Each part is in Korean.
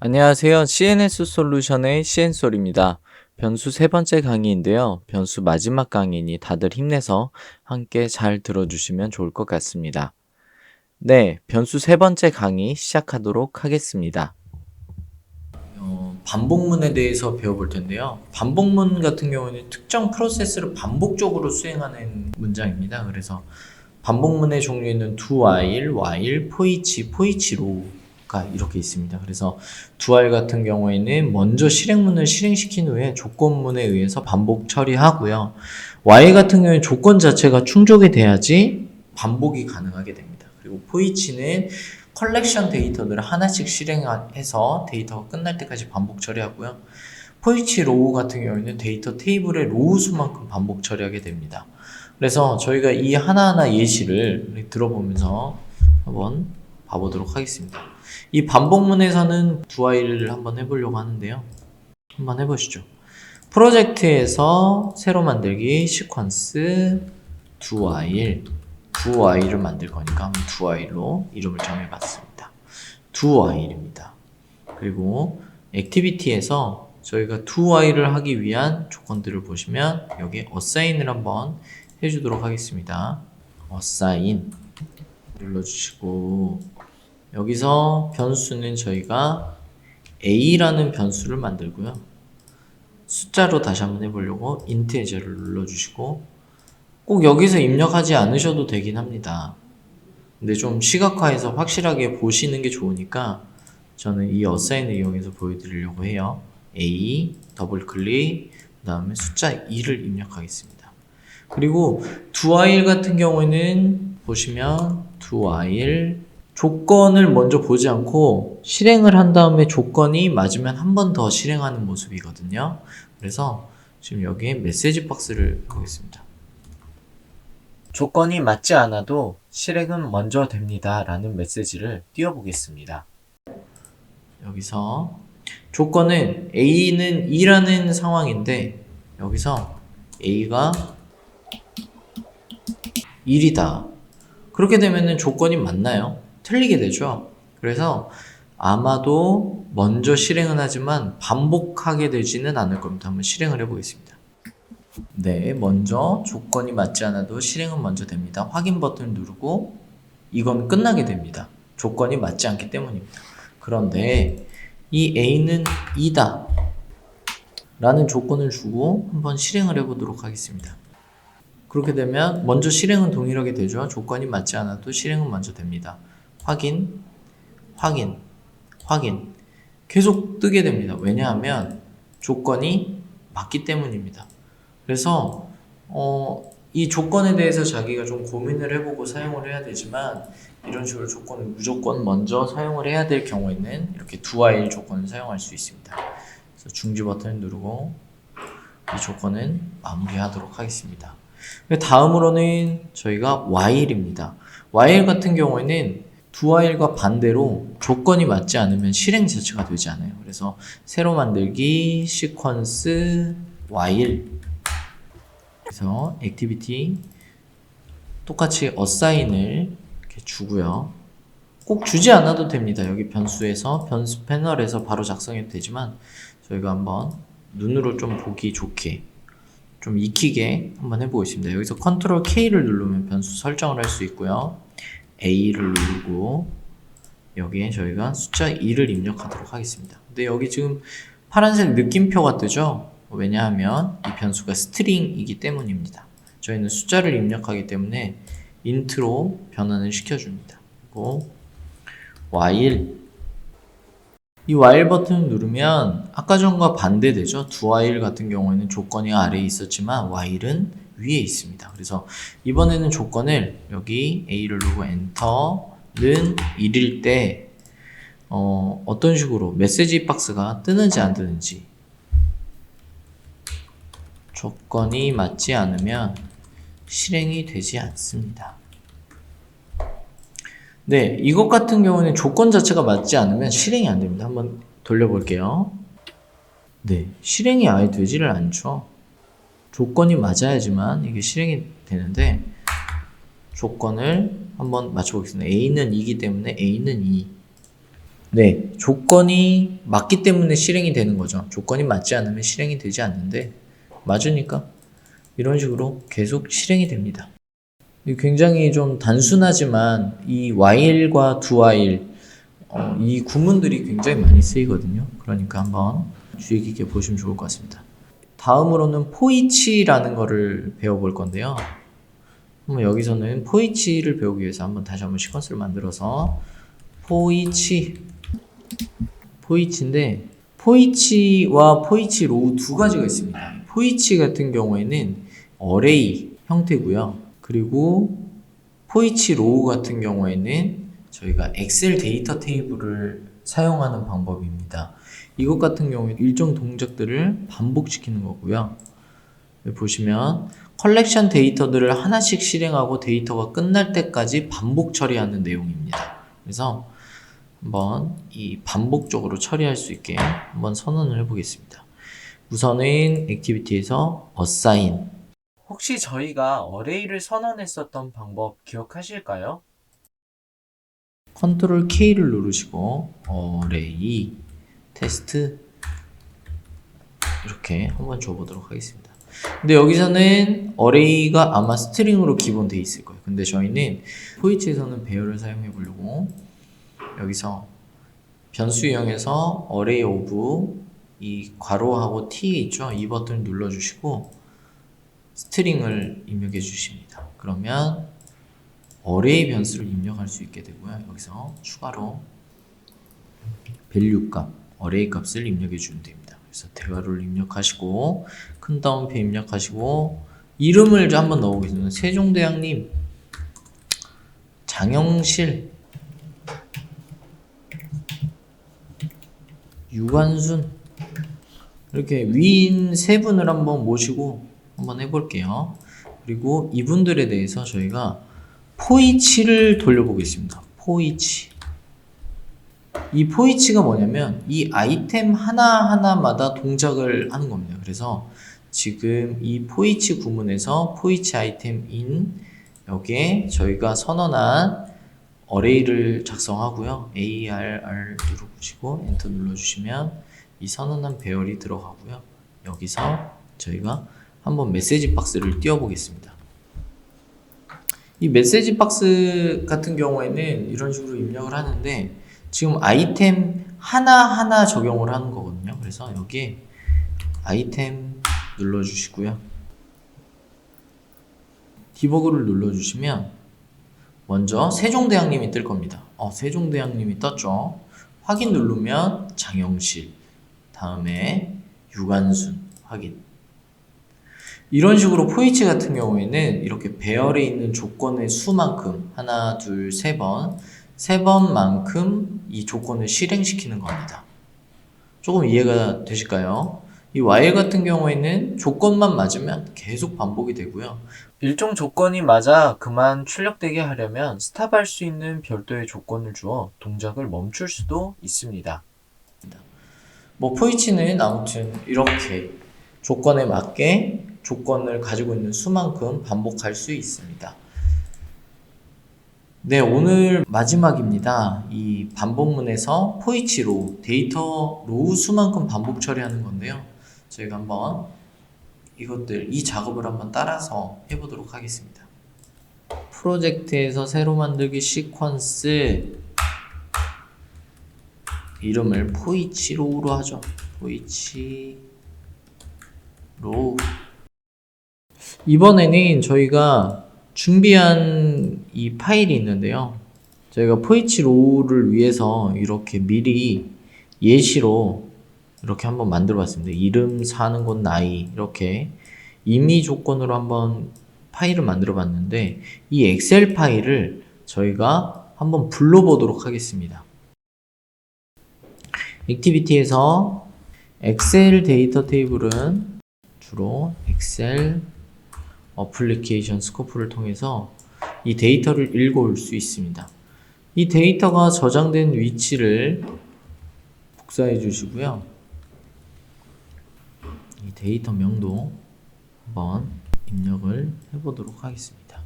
안녕하세요. CNS 솔루션의 CN솔입니다. 변수 세 번째 강의인데요. 변수 마지막 강의니 다들 힘내서 함께 잘 들어주시면 좋을 것 같습니다. 네, 변수 세 번째 강의 시작하도록 하겠습니다. 어, 반복문에 대해서 배워볼 텐데요. 반복문 같은 경우는 특정 프로세스를 반복적으로 수행하는 문장입니다. 그래서 반복문의 종류에는 do while, while, for each, for each로 가 이렇게 있습니다. 그래서 while 같은 경우에는 먼저 실행문을 실행시킨 후에 조건문에 의해서 반복 처리하고요. while 같은 경우에는 조건 자체가 충족이 돼야지 반복이 가능하게 됩니다. 그리고 each는 컬렉션 데이터들을 하나씩 실행해서 데이터가 끝날 때까지 반복 처리하고요. 포이치 로우 같은 경우에는 데이터 테이블의 로우 수만큼 반복 처리하게 됩니다. 그래서 저희가 이 하나하나 예시를 들어보면서 한번 봐보도록 하겠습니다. 이 반복문에서는 두 아이를 한번 해보려고 하는데요. 한번 해보시죠. 프로젝트에서 새로 만들기 시퀀스 두 아일 두 아이를 만들 거니까 한번 두 아이로 이름을 정해봤습니다. 두 아이입니다. 그리고 액티비티에서 저희가 두 아이를 하기 위한 조건들을 보시면 여기 어사인을 한번 해주도록 하겠습니다. 어사인 눌러주시고 여기서 변수는 저희가 a라는 변수를 만들고요. 숫자로 다시 한번 해보려고 인트에저를 눌러주시고 꼭 여기서 입력하지 않으셔도 되긴 합니다. 근데 좀 시각화해서 확실하게 보시는 게 좋으니까 저는 이 어사인을 이용해서 보여드리려고 해요. A 더블 클릭 그 다음에 숫자 2를 입력하겠습니다. 그리고 while 같은 경우에는 보시면 while 조건을 먼저 보지 않고 실행을 한 다음에 조건이 맞으면 한 번 더 실행하는 모습이거든요. 그래서 지금 여기에 메시지 박스를 거겠습니다. 조건이 맞지 않아도 실행은 먼저 됩니다. 라는 메시지를 띄워보겠습니다. 여기서 조건은 A는 2라는 상황인데 여기서 A가 1이다. 그렇게 되면은 조건이 맞나요? 틀리게 되죠. 그래서 아마도 먼저 실행은 하지만 반복하게 되지는 않을 겁니다. 한번 실행을 해보겠습니다. 네, 먼저 조건이 맞지 않아도 실행은 먼저 됩니다. 확인 버튼을 누르고 이건 끝나게 됩니다. 조건이 맞지 않기 때문입니다. 그런데 이 A는 2다 라는 조건을 주고 한번 실행을 해보도록 하겠습니다. 그렇게 되면 먼저 실행은 동일하게 되죠. 조건이 맞지 않아도 실행은 먼저 됩니다. 확인, 확인, 확인. 계속 뜨게 됩니다. 왜냐하면 조건이 맞기 때문입니다. 그래서 어, 이 조건에 대해서 자기가 좀 고민을 해보고 사용을 해야 되지만 이런 식으로 조건을 무조건 먼저 사용을 해야 될 경우에는 이렇게 두 while 조건을 사용할 수 있습니다. 그래서 중지 버튼을 누르고 이 조건은 마무리하도록 하겠습니다. 다음으로는 저희가 while입니다. while 같은 경우에는 do while과 반대로 조건이 맞지 않으면 실행 자체가 되지 않아요. 그래서 새로 만들기 시퀀스 while 그래서 액티비티 똑같이 assign을 이렇게 주고요. 꼭 주지 않아도 됩니다. 여기 변수에서 변수 패널에서 바로 작성해도 되지만 저희가 한번 눈으로 좀 보기 좋게 좀 익히게 한번 해보겠습니다. 여기서 컨트롤 K를 누르면 변수 설정을 할 수 있고요. A를 누르고 여기에 저희가 숫자 2를 입력하도록 하겠습니다. 근데 여기 지금 파란색 느낌표가 뜨죠? 왜냐하면 이 변수가 스트링이기 때문입니다. 저희는 숫자를 입력하기 때문에 인트로 변환을 시켜줍니다. 그리고 while 이 while 버튼을 누르면 아까 전과 반대되죠. do while 같은 경우에는 조건이 아래에 있었지만 while은 위에 있습니다. 그래서 이번에는 조건을 여기 A를 누르고 엔터는 1일 때 어, 어떤 식으로 메시지 박스가 뜨는지 안 뜨는지 조건이 맞지 않으면 실행이 되지 않습니다. 네, 이것 같은 경우는 조건 자체가 맞지 않으면 실행이 안 됩니다. 한번 돌려볼게요. 네, 실행이 아예 되지를 않죠. 조건이 맞아야지만 이게 실행이 되는데 조건을 한번 맞춰보겠습니다. A는 2이기 때문에 A는 2. 네, 조건이 맞기 때문에 실행이 되는 거죠. 조건이 맞지 않으면 실행이 되지 않는데 맞으니까 이런 식으로 계속 실행이 됩니다. 이 굉장히 좀 단순하지만 이 while과 do while 어, 이 구문들이 굉장히 많이 쓰이거든요. 그러니까 한번 주의 깊게 보시면 좋을 것 같습니다. 다음으로는 포이치라는 거를 배워볼 건데요. 그럼 여기서는 포이치를 배우기 위해서 한번 다시 한번 시퀀스를 만들어서 포이치 포이치인데 포이치와 포이치 로우 두 가지가 있습니다. 포이치 같은 경우에는 어레이 형태고요. 그리고 포이치 로우 같은 경우에는 저희가 엑셀 데이터 테이블을 사용하는 방법입니다. 이것 같은 경우에 일정 동작들을 반복시키는 거고요. 보시면 컬렉션 데이터들을 하나씩 실행하고 데이터가 끝날 때까지 반복 처리하는 내용입니다. 그래서 한번 이 반복적으로 처리할 수 있게 한번 선언을 해보겠습니다. 우선은 액티비티에서 assign 혹시 저희가 어레이를 선언했었던 방법 기억하실까요? 컨트롤 K를 누르시고 어레이 테스트 이렇게 한번 줘보도록 하겠습니다. 근데 여기서는 어레이가 아마 스트링으로 기본 돼 있을 거예요. 근데 저희는 포이치에서는 배열을 사용해 보려고 여기서 변수 이용해서 어레이 오브 이 괄호하고 T 있죠? 이 버튼을 눌러주시고 스트링을 입력해 주십니다. 그러면 어레이 변수를 입력할 수 있게 되고요. 여기서 추가로 밸류 값, 어레이 값을 입력해 주면 됩니다. 그래서 대괄호를 입력하시고 큰 따옴표 입력하시고 이름을 좀 한번 넣어보겠습니다. 세종대왕님 장영실 유관순 이렇게 위인 세 분을 한번 모시고 한번 해볼게요. 그리고 이분들에 대해서 저희가 포이치를 돌려보겠습니다. 포이치. 이 포이치가 뭐냐면 이 아이템 하나하나마다 동작을 하는 겁니다. 그래서 지금 이 포이치 구문에서 포이치 아이템 인 여기에 저희가 선언한 어레이를 작성하고요. ARR 누르시고 엔터 눌러주시면 이 선언한 배열이 들어가고요. 여기서 저희가 한번 메시지 박스를 띄워보겠습니다. 이 메시지 박스 같은 경우에는 이런 식으로 입력을 하는데 지금 아이템 하나하나 적용을 하는 거거든요. 그래서 여기에 아이템 눌러주시고요. 디버그를 눌러주시면 먼저 세종대왕님이 뜰 겁니다. 어, 세종대왕님이 떴죠. 확인 누르면 장영실, 다음에 유관순 확인. 이런 식으로 포이치 같은 경우에는 이렇게 배열에 있는 조건의 수만큼 하나, 둘, 세 번, 세 번만큼 이 조건을 실행시키는 겁니다. 조금 이해가 되실까요? 이 while 같은 경우에는 조건만 맞으면 계속 반복이 되고요. 일정 조건이 맞아 그만 출력되게 하려면 스탑할 수 있는 별도의 조건을 주어 동작을 멈출 수도 있습니다. 뭐 포이치는 아무튼 이렇게 조건에 맞게 조건을 가지고 있는 수만큼 반복할 수 있습니다. 네, 오늘 마지막입니다. 이 반복문에서 포이치로 데이터 로우 수만큼 반복 처리하는 건데요. 저희가 한번 이것들, 이 작업을 한번 따라서 해보도록 하겠습니다. 프로젝트에서 새로 만들기 시퀀스 이름을 포이치로우로 하죠. 포이치로우 이번에는 저희가 준비한 이 파일이 있는데요. 저희가 포이치로우를 위해서 이렇게 미리 예시로 이렇게 한번 만들어 봤습니다. 이름, 사는 곳, 나이 이렇게 임의 조건으로 한번 파일을 만들어 봤는데 이 엑셀 파일을 저희가 한번 불러보도록 하겠습니다. 액티비티에서 엑셀 데이터 테이블은 주로 엑셀 어플리케이션 스코프를 통해서 이 데이터를 읽어올 수 있습니다. 이 데이터가 저장된 위치를 복사해 주시고요. 이 데이터 명도 한번 입력을 해보도록 하겠습니다.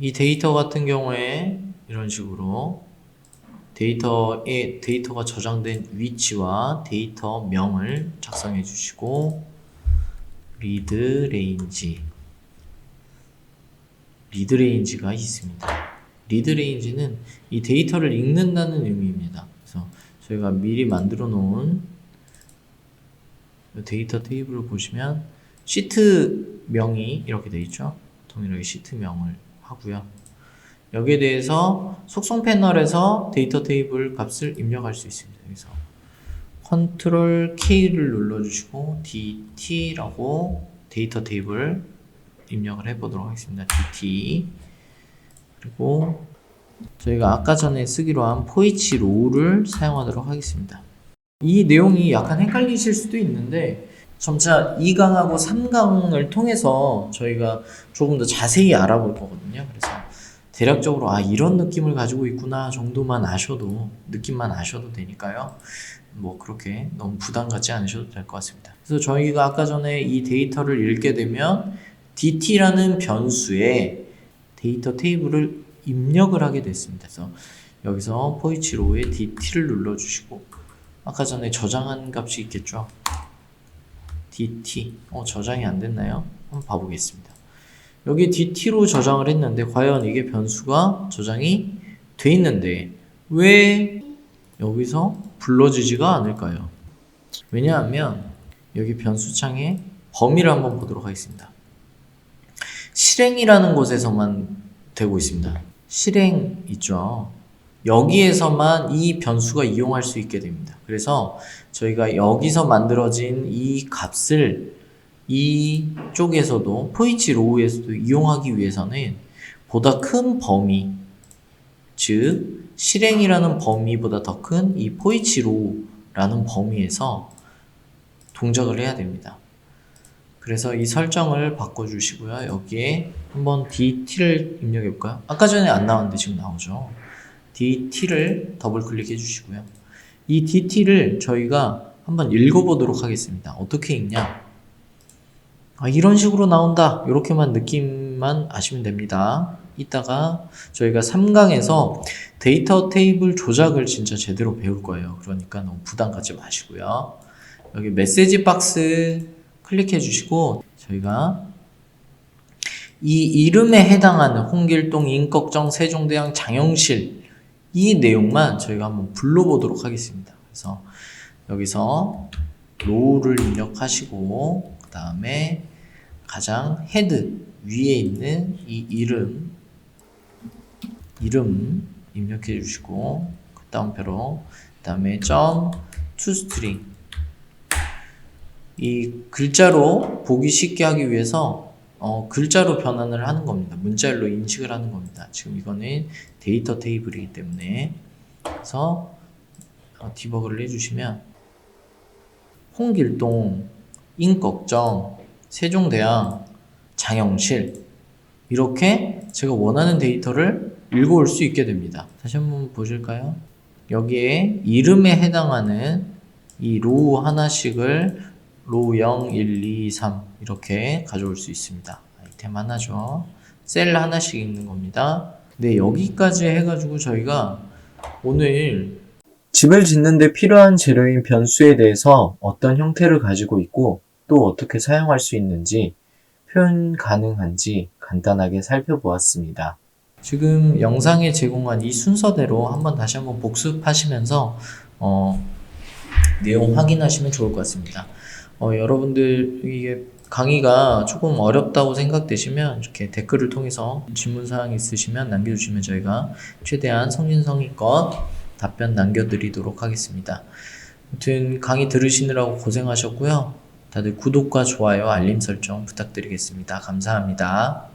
이 데이터 같은 경우에 이런 식으로 데이터에 데이터가 저장된 위치와 데이터 명을 작성해 주시고 리드 레인지 리드 레인지가 있습니다. 리드 레인지는 이 데이터를 읽는다는 의미입니다. 그래서 저희가 미리 만들어 놓은 이 데이터 테이블을 보시면 시트 명이 이렇게 되어 있죠. 동일하게 시트 명을 하고요. 여기에 대해서 속성 패널에서 데이터 테이블 값을 입력할 수 있습니다. 여기서 컨트롤 K를 눌러주시고 DT라고 데이터 테이블 입력을 해보도록 하겠습니다. DT 그리고 저희가 아까 전에 쓰기로 한 포이치 로우를 사용하도록 하겠습니다. 이 내용이 약간 헷갈리실 수도 있는데 점차 2강하고 3강을 통해서 저희가 조금 더 자세히 알아볼 거거든요. 그래서 대략적으로 아 이런 느낌을 가지고 있구나 정도만 아셔도 느낌만 아셔도 되니까요. 뭐 그렇게 너무 부담 갖지 않으셔도 될 것 같습니다. 그래서 저희가 아까 전에 이 데이터를 읽게 되면 dt라는 변수에 데이터 테이블을 입력을 하게 됐습니다. 그래서 여기서 포이치 로우에 dt를 눌러주시고 아까 전에 저장한 값이 있겠죠. dt 어 저장이 안 됐나요? 한번 봐보겠습니다. 여기 dt로 저장을 했는데 과연 이게 변수가 저장이 돼 있는데 왜 여기서 불러지지가 않을까요? 왜냐하면 여기 변수창에 범위를 한번 보도록 하겠습니다. 실행이라는 곳에서만 되고 있습니다. 실행 있죠. 여기에서만 이 변수가 이용할 수 있게 됩니다. 그래서 저희가 여기서 만들어진 이 값을 이쪽에서도 포이치 로우에서도 이용하기 위해서는 보다 큰 범위, 즉 실행이라는 범위보다 더 큰 이 포이치 로우라는 범위에서 동작을 해야 됩니다. 그래서 이 설정을 바꿔주시고요. 여기에 한번 DT를 입력해 볼까요? 아까 전에 안 나왔는데 지금 나오죠. DT를 더블 클릭해 주시고요. 이 DT를 저희가 한번 읽어보도록 하겠습니다. 어떻게 읽냐? 아, 이런 식으로 나온다. 이렇게만 느낌만 아시면 됩니다. 이따가 저희가 3강에서 데이터 테이블 조작을 진짜 제대로 배울 거예요. 그러니까 너무 부담 갖지 마시고요. 여기 메시지 박스 클릭해 주시고 저희가 이 이름에 해당하는 홍길동, 인꺽정, 세종대왕, 장영실 이 내용만 저희가 한번 불러보도록 하겠습니다. 그래서 여기서 로우를 입력하시고 그 다음에 가장 헤드 위에 있는 이 이름 이름 입력해 주시고 그 다음표로 그 다음에 점 투스트링 이 글자로 보기 쉽게 하기 위해서 어, 글자로 변환을 하는 겁니다. 문자열로 인식을 하는 겁니다. 지금 이거는 데이터 테이블이기 때문에 그래서 어, 디버그를 해주시면 홍길동, 인꺽정, 세종대왕, 장영실 이렇게 제가 원하는 데이터를 읽어올 수 있게 됩니다. 다시 한번 보실까요? 여기에 이름에 해당하는 이 로우 하나씩을 로우 0, 1, 2, 3 이렇게 가져올 수 있습니다. 아이템 하나죠. 셀 하나씩 있는 겁니다. 네, 여기까지 해가지고 저희가 오늘 집을 짓는데 필요한 재료인 변수에 대해서 어떤 형태를 가지고 있고 또 어떻게 사용할 수 있는지 표현 가능한지 간단하게 살펴보았습니다. 지금 영상에 제공한 이 순서대로 한번 다시 한번 복습하시면서 어, 내용 확인하시면 좋을 것 같습니다. 어, 여러분들 이게 강의가 조금 어렵다고 생각되시면 이렇게 댓글을 통해서 질문 사항 있으시면 남겨주시면 저희가 최대한 성진성의껏 답변 남겨드리도록 하겠습니다. 아무튼 강의 들으시느라고 고생하셨고요. 다들 구독과 좋아요, 알림 설정 부탁드리겠습니다. 감사합니다.